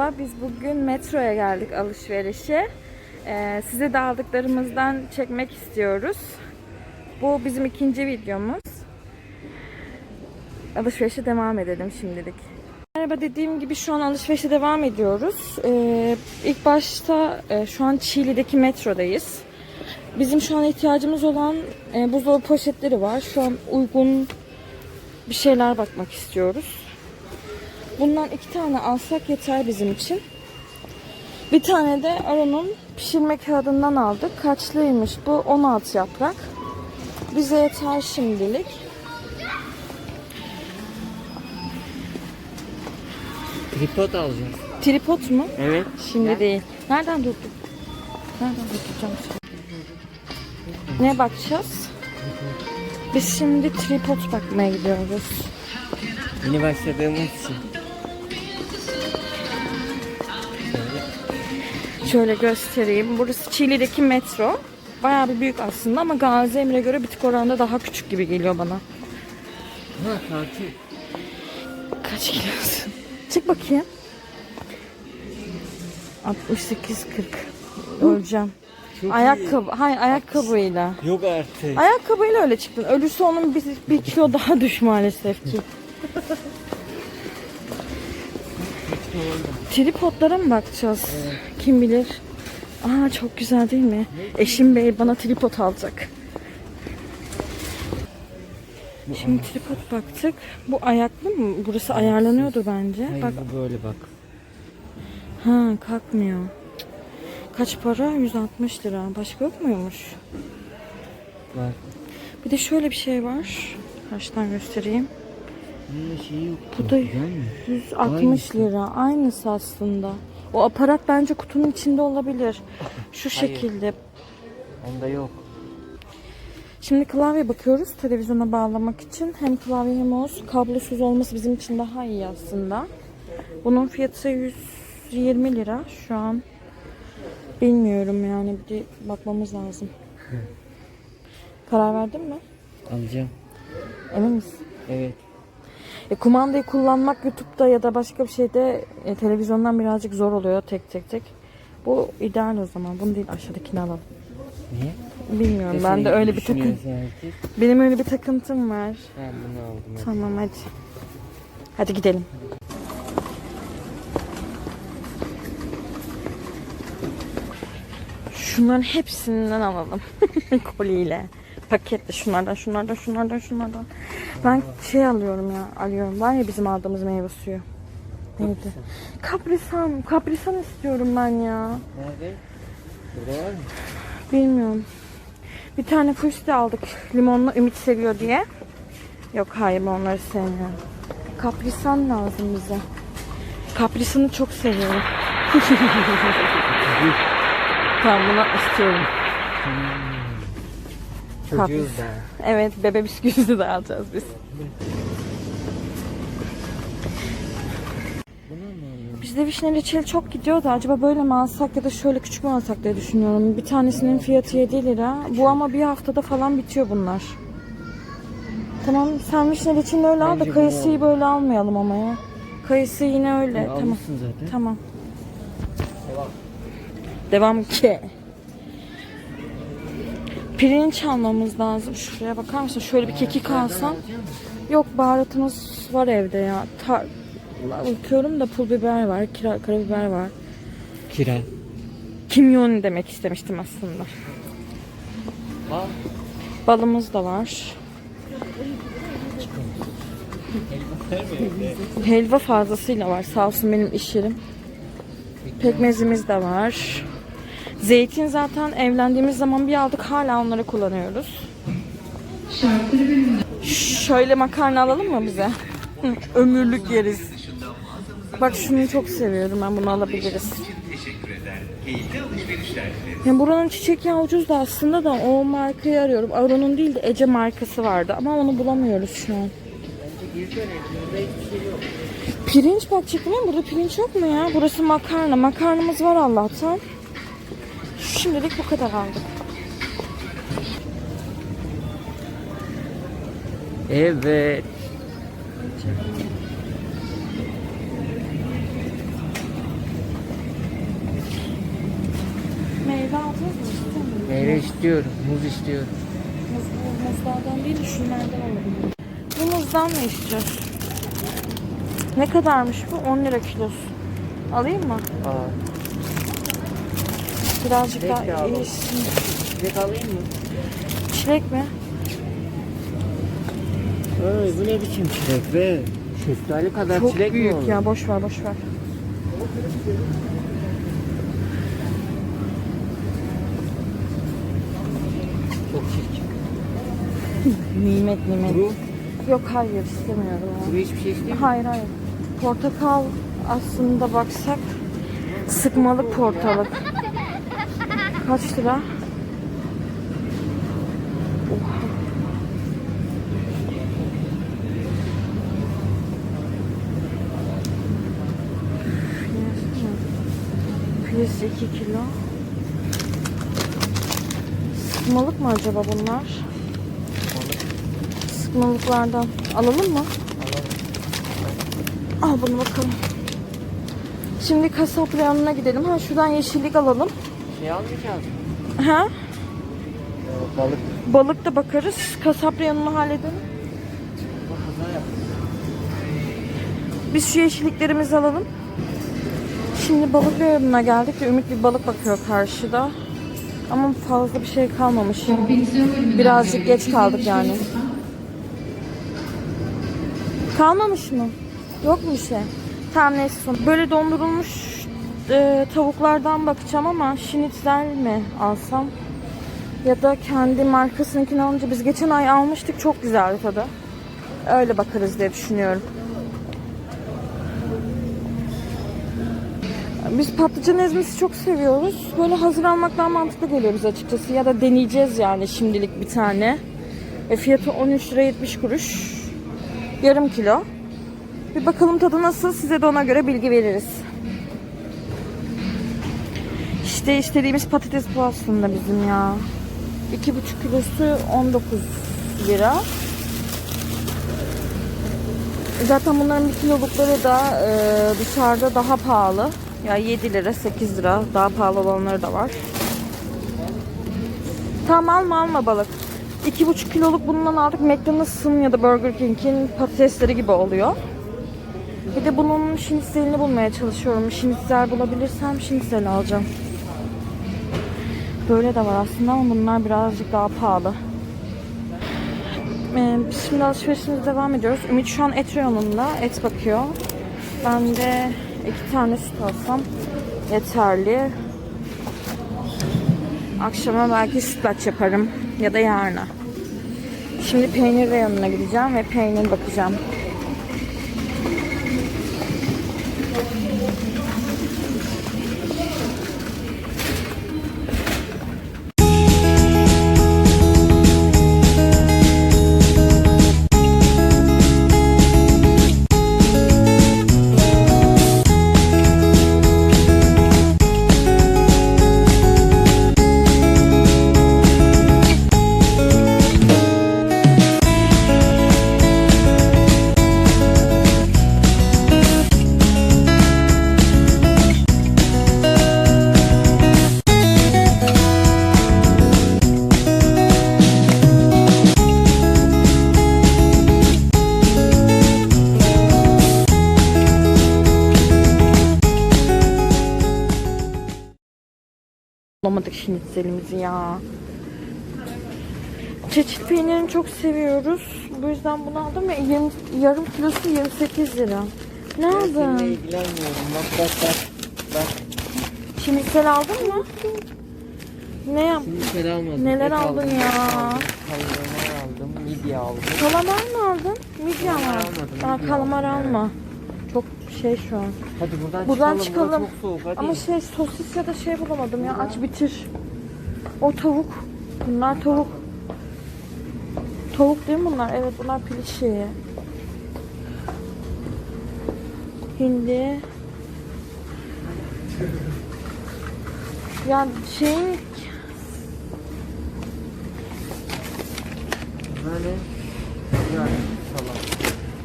Merhaba, biz bugün metroya geldik alışverişe. Ee, size de aldıklarımızdan çekmek istiyoruz. Bu bizim ikinci videomuz. Alışverişe devam edelim şimdilik. Merhaba dediğim gibi şu an alışverişe devam ediyoruz. Ee, ilk başta e, şu an Çiğli'deki metrodayız. Bizim şu an ihtiyacımız olan e, buzdolabı poşetleri var. Şu an uygun bir şeyler bakmak istiyoruz. Bundan iki tane alsak yeter bizim için. Bir tane de Aron'un pişirme kağıdından aldık. Kaçlıymış bu? 16 yaprak. Bize yeter şimdilik. Tripod alacağız. Tripod mu? Evet. Şimdi değil. Nereden durduk? Nereden durduracağım şimdi? Ne bakacağız? Biz şimdi tripod bakmaya gidiyoruz. Yeni başladığımız için. Şöyle göstereyim. Burası Çiğli'deki metro. Bayağı bir büyük aslında ama Gazi Emir'e göre bir tık oranda daha küçük gibi geliyor bana. Ha tatil. Kaç kilosun? Çık bakayım. 68-40. Öleceğim. Çok Ayakkabı, hayır ayakkabıyla. iyi. Yok artık. Ayakkabıyla öyle çıktın. Ölürse onun bir, bir kilo daha düş maalesef ki. Tripodlara mı bakacağız? Kim bilir? Aa çok güzel değil mi? Eşim bey bana tripod alacak. Şimdi tripod baktık. Bu ayaklı mı? Burası ayarlanıyordur bence. Hayır Bak bu böyle bak. ha kalkmıyor. Kaç para? 160 lira. Başka yok muymuş? Var. Bir de şöyle bir şey var. Karşıdan göstereyim. Şeyi yok. Bu da Güzel mi? 160 Aynısı. lira. Aynısı aslında. O aparat bence kutunun içinde olabilir. Şu Hayır. şekilde. Onda yok. Şimdi klavye bakıyoruz televizyona bağlamak için. Hem klavye hem mouse. Kablosuz olması bizim için daha iyi aslında. Bunun fiyatı 120 lira şu an. Bilmiyorum yani bir bakmamız lazım. Karar verdin mi? Alacağım. Emin misin? Evet. E, kumandayı kullanmak YouTube'da ya da başka bir şeyde e, televizyondan birazcık zor oluyor tek tek tek. Bu ideal o zaman. Bunu değil aşağıdakini alalım. Niye? Bilmiyorum. E, ben de öyle bir herkes. Benim öyle bir takıntım var. Ben bunu aldım. hadi. Tamam hadi. Hadi gidelim. Şunların hepsinden alalım. Koliyle. Paketle şunlardan, şunlardan, şunlardan, şunlardan. Ben şey alıyorum ya, alıyorum. Var ya bizim aldığımız meyve suyu. Neydi? Kaprisan. Kaprisan istiyorum ben ya. Nerede? Burada var mı? Bilmiyorum. Bir tane fusti aldık. Limonlu Ümit seviyor diye. Yok hayır onları sevmiyorum. Kaprisan lazım bize. Kaprisan'ı çok seviyorum. tamam bunu istiyorum. Çocuğuz da. Evet bebe bisküvisi de alacağız biz. Bizde vişne reçeli çok gidiyor da acaba böyle mi alsak ya da şöyle küçük mü alsak diye düşünüyorum. Bir tanesinin fiyatı 7 lira. Bu ama bir haftada falan bitiyor bunlar. Tamam sen vişne reçelini öyle al da Bence kayısıyı böyle almayalım ama ya. Kayısı yine öyle. Tamam. almışsın zaten. Tamam. Devam. Devam ki. Pirinç almamız lazım. Şuraya bakar mısın? Şöyle bir kekik alsam. Yok baharatımız var evde ya. Ta bakıyorum da pul biber var, kira, karabiber var. Kira. Kimyon demek istemiştim aslında. Al. Balımız da var. Helva fazlasıyla var. Sağ olsun benim iş yerim. Pekmezimiz de var. Zeytin zaten evlendiğimiz zaman bir aldık. Hala onları kullanıyoruz. Şöyle makarna alalım mı bize? Ömürlük yeriz. Bak şunu çok seviyorum ben bunu alabiliriz. Yani buranın çiçek yağı ucuz da aslında da o markayı arıyorum. Aron'un değil de Ece markası vardı ama onu bulamıyoruz şu an. Pirinç bakacak mı? Burada pirinç yok mu ya? Burası makarna. Makarnamız var Allah'tan. Şimdilik bu kadar aldık. Evet. Meyve aldınız mı? Meyve istiyorum. Muz istiyorum. Muz, muzlardan değil de şunlardan alabilirim. Bu muzdan mı istiyorsun? Ne kadarmış bu? 10 lira kilosu. Alayım mı? Aa. Birazcık Çilek daha alalım. iyisin. Çilek alayım mı? Çilek mi? Ay bu ne biçim çilek be? Şeftali kadar Çok çilek mi büyük olur? ya. Boş ver boş ver. Çok çirkin. Nimet nimet. Kuru, Yok hayır istemiyorum. kuru hiçbir şey istemiyorum. Hayır hayır. Portakal aslında baksak sıkmalık portalık. Kaç lira? Oha. Fiyatı 2 kilo. Sıkmalık mı acaba bunlar? Sıkmalıklardan. Alalım mı? Al bunu bakalım. Şimdi kasap reyonuna gidelim. Ha şuradan yeşillik alalım. Şey almayacağız mı? Ha? Ee, balık. Balık da bakarız. Kasap reyonunu halledelim. Biz şu yeşilliklerimizi alalım. Şimdi balık reyonuna geldik de Ümit bir balık bakıyor karşıda. Ama fazla bir şey kalmamış. Birazcık geç kaldık yani. Kalmamış mı? Yok mu bir şey? Tamam neyse son. Böyle dondurulmuş e, tavuklardan bakacağım ama şinitzel mi alsam? Ya da kendi markasınkini alınca biz geçen ay almıştık çok güzeldi tadı. Öyle bakarız diye düşünüyorum. Biz patlıcan ezmesi çok seviyoruz. Böyle hazır almak daha mantıklı geliyor bize açıkçası. Ya da deneyeceğiz yani şimdilik bir tane. Ve fiyatı 13 lira 70 kuruş. Yarım kilo. Bir bakalım tadı nasıl size de ona göre bilgi veririz. İşte istediğimiz patates bu aslında bizim ya. 2,5 kilosu 19 lira. Zaten bunların bir kilolukları da e, dışarıda daha pahalı. Ya 7 lira, 8 lira daha pahalı olanları da var. Tamam alma alma balık. 2,5 kiloluk bundan aldık. McDonald's'ın ya da Burger King'in patatesleri gibi oluyor. Bir de bunun şinitzelini bulmaya çalışıyorum. Şinitzel bulabilirsem şinitzel alacağım. Böyle de var aslında ama bunlar birazcık daha pahalı. Ee, biz şimdi alışverişimize devam ediyoruz. Ümit şu an et reyonunda et bakıyor. Ben de iki tane süt alsam yeterli. Akşama belki sütlaç yaparım ya da yarına. Şimdi peynir reyonuna gideceğim ve peynir bakacağım. Bulamadık şinitzelimizi ya. Çeçil peynirini çok seviyoruz. Bu yüzden bunu aldım ve 20, yarım kilosu 28 lira. Ne Ben seninle aldın? ilgilenmiyorum. Bak bak bak. Bak. Şinitsel aldın mı? Ne yap? Şimdi şey almadım. Neler Et aldın aldım, ya? Kalamar aldım. Midye aldım. Kalamar mı aldın? Midye mi Kalamar almadım, Aa, kalamar alma. Çok şey şu an. Hadi buradan, Buradan çıkalım. çıkalım. Çok soğuk hadi. Ama şey sosis ya da şey bulamadım ya. Aç bitir. O tavuk. Bunlar tavuk. Tavuk değil mi bunlar? Evet bunlar piliç şeyi. Hindi. Ya şeyin Bunlar ne? Yani salam.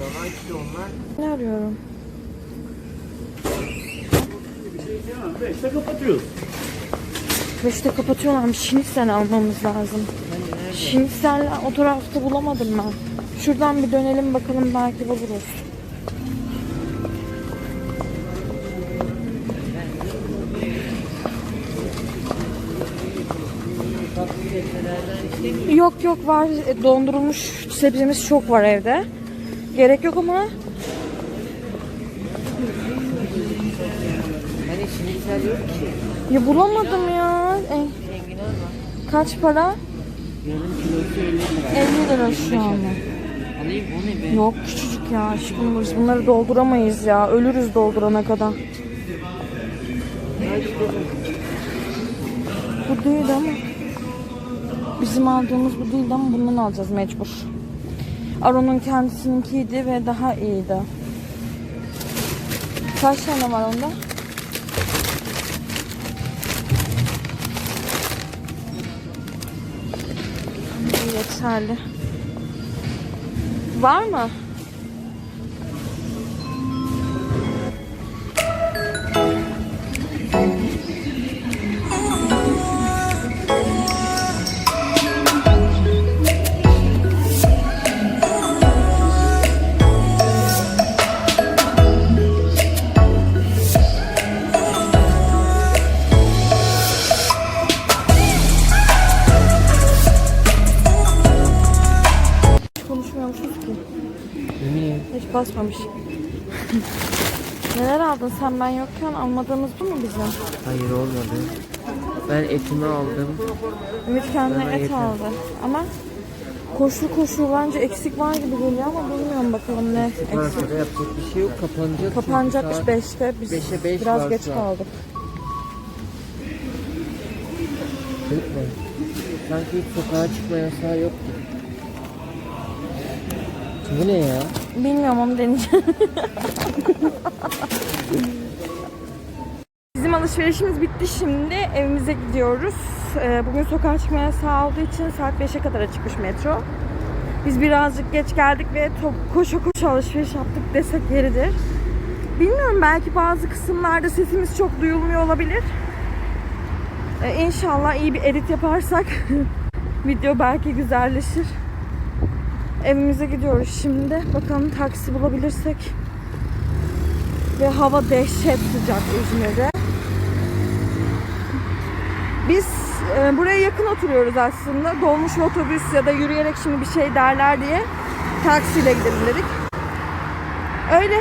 Daha işte onlar. ne arıyorum? Beşte kapatıyoruz. Köşte kapatıyorlarmış. Şinitsel almamız lazım. Şinitsel o tarafta bulamadım ben. Şuradan bir dönelim bakalım belki buluruz. Yok yok var E, dondurulmuş sebzemiz çok var evde. Gerek yok ama Ya bulamadım ya. E, Enginar var. kaç para? Yarım kilosu 50 lira. 50 lira şu an. Yok küçücük ya aşkım biz bunları dolduramayız ya. Ölürüz doldurana kadar. Bu değil ama. Bizim aldığımız bu değildi ama bundan alacağız mecbur. Aron'un kendisininkiydi ve daha iyiydi. Kaç tane var onda? Yeterli. Var mı? Basmamış. Neler aldın sen ben yokken almadığımız bu mu bizim? Hayır olmadı. Ben etimi aldım. Ümit kendine Bana et yeter. aldı. Ama koşu koşu bence eksik var gibi geliyor ama bilmiyorum bakalım ne eksik. Varsa da yapacak bir şey yok. Kapanacak. Kapanacakmış çünkü 5'te. Biz beşe beş biraz var geç kaldık. Sanki hiç sokağa çıkma yasağı yok gibi. Bu ne ya? Bilmiyorum onu deneyeceğim. Bizim alışverişimiz bitti şimdi. Evimize gidiyoruz. Ee, Bugün sokağa çıkmaya yasağı olduğu için saat 5'e kadar açıkmış metro. Biz birazcık geç geldik ve to- koşa koşa alışveriş yaptık desek yeridir. Bilmiyorum belki bazı kısımlarda sesimiz çok duyulmuyor olabilir. Ee, İnşallah iyi bir edit yaparsak video belki güzelleşir. Evimize gidiyoruz şimdi. Bakalım taksi bulabilirsek. Ve hava dehşet sıcak İzmir'de. Biz e, buraya yakın oturuyoruz aslında. Dolmuş otobüs ya da yürüyerek şimdi bir şey derler diye taksiyle gidelim dedik. Öyle